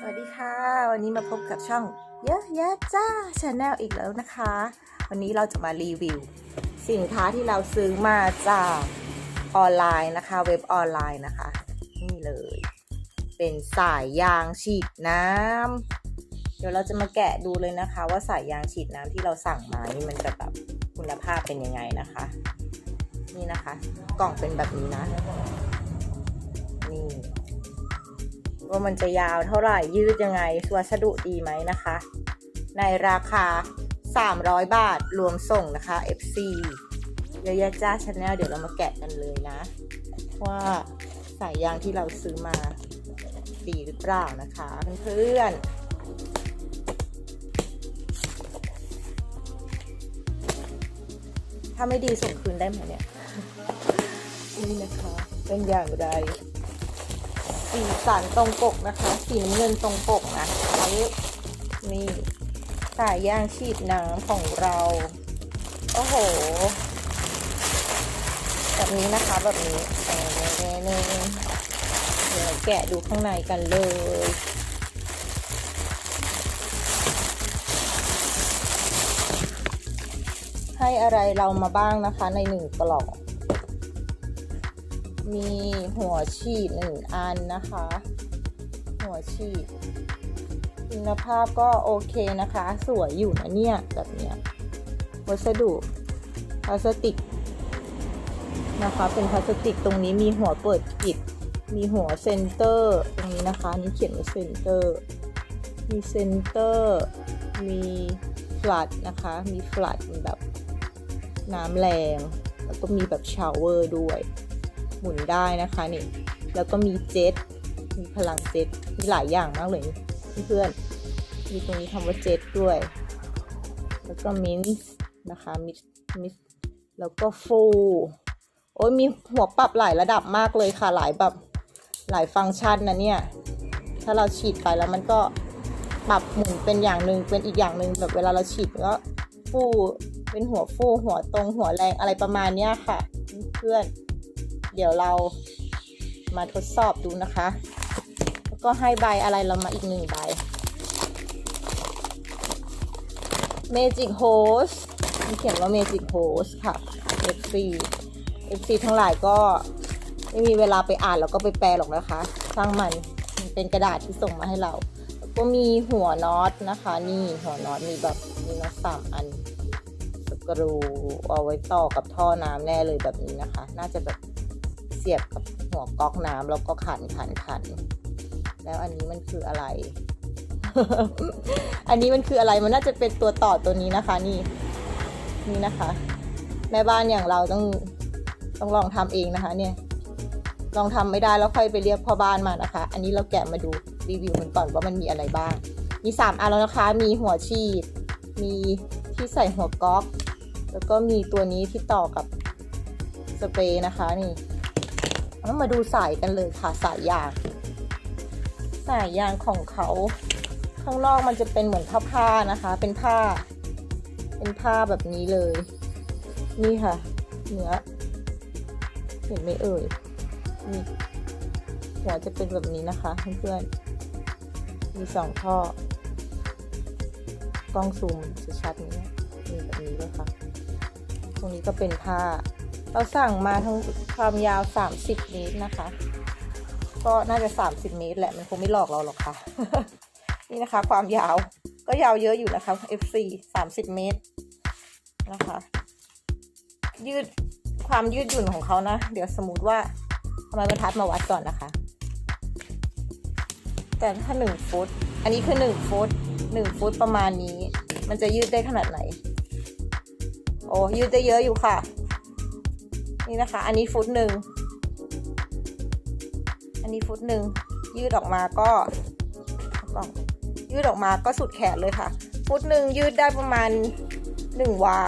สวัสดีค่ะ วันนี้มาพบกับช่องเยอะแยะจ้าชาแนลอีกแล้วนะคะ วันนี้เราจะมารีวิว สินค้าที่เราซื้อมาจากออนไลน์นะคะ เว็บออนไลน์นะคะ นี่เลย เป็นสายยางฉีดน้ำเดี๋ยวเราจะมาแกะดูเลยนะคะ ว่าสายยางฉีดน้ำที่เราสั่งมานี่มันจะแบบคุณภาพเป็นยังไงนะคะ นี่นะคะ กล่องเป็นแบบนี้นะนี่ ว่ามันจะยาวเท่าไหร่ยืดยังไงวัสดุดีไหมนะคะ ในราคา 300 บาทรวมส่งนะคะ FC เยอะแยะจ้าชาแนลเดี๋ยวเรามาแกะกันเลยนะ ว่าสายยางที่เราซื้อมาดีหรือเปล่านะคะเพื่อนถ้าไม่ดีส่งคืนได้ไหมเนี่ย นี่นะคะ เป็นอย่างไร สีสันตรงปกนะคะสีน้ำเงินตรงปกนะนี่สายยางฉีดน้ำของเรา โอ้โห แบบนี้นะคะแบบนี้เน่ๆเดี๋ยวแกะดูข้างในกันเลยให้อะไรเรามาบ้างนะคะในหนึ่งกล่อง มีหัวฉีดหนึ่งอันนะคะ หัวฉีดคุณภาพก็โอเคนะคะ สวยอยู่นะเนี่ย แบบเนี้ย วัสดุพลาสติกนะคะ เป็นพลาสติกตรงนี้มีหัวเปิดปิด มีหัวเซนเตอร์ตรงนี้นะคะนี่เขียนว่าเซนเตอร์ มีเซนเตอร์ มีฟลัดนะคะ มีฟลัดแบบน้ำแรง แล้วก็มีแบบชาวเวอร์ด้วย มุนได้นะคะนี่แล้วก็มีเจ็ตมีพลังเจ็ตมีหลายอย่างมากเลยเพื่อนมีตรงนี้คำว่าเจ็ตด้วย แล้วก็มินส์นะคะมิสมิสแล้วก็ฟูโอ้ยมีหัวปรับหลายระดับมากเลยค่ะหลายแบบหลายฟังก์ชันนะเนี่ยถ้าเราฉีดไปแล้วมันก็ปรับหมุนเป็นอย่างหนึ่งเป็นอีกอย่างหนึ่งแบบเวลาเราฉีดก็ฟูเป็นหัวฟูหัวตรงหัวแรงอะไรประมาณเนี้ยค่ะ เพื่อน เดี๋ยวเรามาทดสอบดูนะคะ แล้วก็ให้ใบอะไรเรามาอีกหนึ่งใบ Magic Hose มีเขียนว่า Magic Hose ค่ะ FC FC ทั้งหลายก็ไม่มีเวลาไปอ่านแล้วก็ไปแปลหรอกนะคะ สร้างมันมันเป็นกระดาษที่ส่งมาให้เรา แล้วก็มีหัวน็อตนะคะ นี่หัวน็อตมีแบบมีน็อตสามอันสกรูเอาไว้ต่อกับท่อน้ำแน่เลยแบบนี้นะคะ น่าจะแบบ สียบกับหัวก๊อกน้ำแล้วก็ขันขันขัน แล้วอันนี้มันคืออะไร อันนี้มันคืออะไรมันน่าจะเป็นตัวต่อตัวนี้นะคะ นี่นี่นะคะ แม่บ้านอย่างเราต้องต้องลองทำเองนะคะ เนี่ย ลองทำไม่ได้แล้วค่อยไปเรียกพ่อบ้านมานะคะ อันนี้เราแกะมาดูรีวิวมันก่อนว่ามันมีอะไรบ้าง มีสามอันแล้วนะคะ มีหัวฉีด มีที่ใส่หัวก๊อก แล้วก็มีตัวนี้ที่ต่อกับสเปรย์นะคะนี่ มาดูสายกันเลยค่ะสายยาง สายยางของเขาข้างนอกมันจะเป็นเหมือนผ้าผ้านะคะ เป็นผ้า เป็นผ้าแบบนี้เลย นี่ค่ะ เนื้อเห็นไหมเอ่ยนี่หัวจะเป็นแบบนี้นะคะเพื่อนๆมีสองท่อกล้องซูมจะชัดไหมเนี่ยมีแบบนี้เลยค่ะ ตรงนี้ก็เป็นผ้า เราสั่งมาทั้งความยาว 30 เมตรนะคะ ก็น่าจะ 30 เมตรแหละ มันคงไม่หลอกเราหรอกค่ะ นี่นะคะ ความยาว ก็ยาวเยอะอยู่นะคะ FC 30 เมตรนะคะ ยืดความยืดหยุ่นของเขานะ เดี๋ยวสมมติว่าทำไมบรรทัดมาวัดก่อนนะคะ แต่ถ้าหนึ่งฟุต อันนี้คือหนึ่งฟุตหนึ่งฟุตประมาณนี้ มันจะยืดได้ขนาดไหน โอ้ยืดได้เยอะอยู่ค่ะ นี่นะคะ อันนี้ฟุตหนึ่ง อันนี้ฟุตหนึ่ง ยืดออกมาก็กล่องยืดออกมาก็สุดแขนเลยค่ะ ฟุตหนึ่งยืดได้ประมาณหนึ่งวา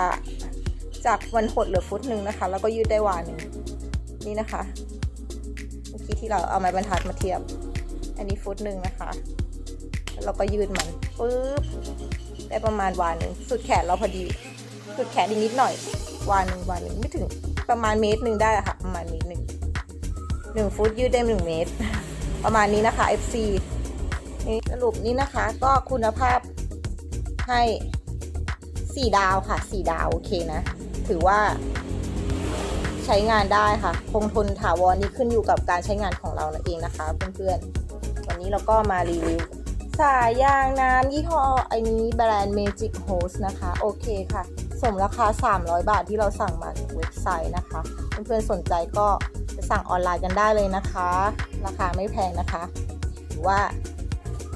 จากวันหดเหลือฟุตหนึ่งนะคะ แล้วก็ยืดได้วาหนึ่งนี่นะคะเมื่อกี้ที่เราเอาไม้บรรทัดมาเทียบ อันนี้ฟุตหนึ่งนะคะแล้วเราก็ยืดมันปึ๊บได้ประมาณวาหนึ่งสุดแขนเราพอดี สุดแขนอีกนิดหน่อย วาหนึ่งวาหนึ่งไม่ถึงประมาณเมตรหนึ่งได้ค่ะ ประมาณเมตรหนึ่งหนึ่งฟุตยืดได้หนึ่งเมตร ประมาณนี้นะคะ FC นี่สรุปนี่นะคะ ก็คุณภาพให้สี่ดาวค่ะสี่ดาวโอเคนะ ถือว่าใช้งานได้ค่ะ คงทนถาวรนี่ขึ้นอยู่กับการใช้งานของเรานะเองนะคะ เพื่อนๆ วันนี้เราก็มารีวิวสายยางน้ำยี่ห้อไอ้นี้แบรนด์ Magic Hose นะคะ โอเคค่ะ สมราคา 300 บาทที่เราสั่งมาจากเว็บไซต์นะคะ เพื่อนๆสนใจก็ไปสั่งออนไลน์กันได้เลยนะคะ ราคาไม่แพงนะคะถือว่า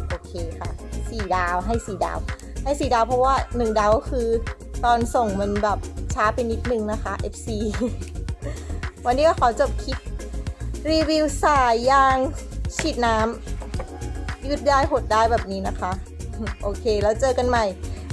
โอเคค่ะ 4 ดาวให้ 4 ดาว ให้ 4 ดาวเพราะว่า 1 ดาวก็คือตอนส่งมันแบบช้าไปนิดนึงนะคะ FC วันนี้ก็ขอจบคลิปรีวิวสายยางฉีดน้ำยืดได้หดได้แบบนี้นะคะ โอเค แล้วเจอกันใหม่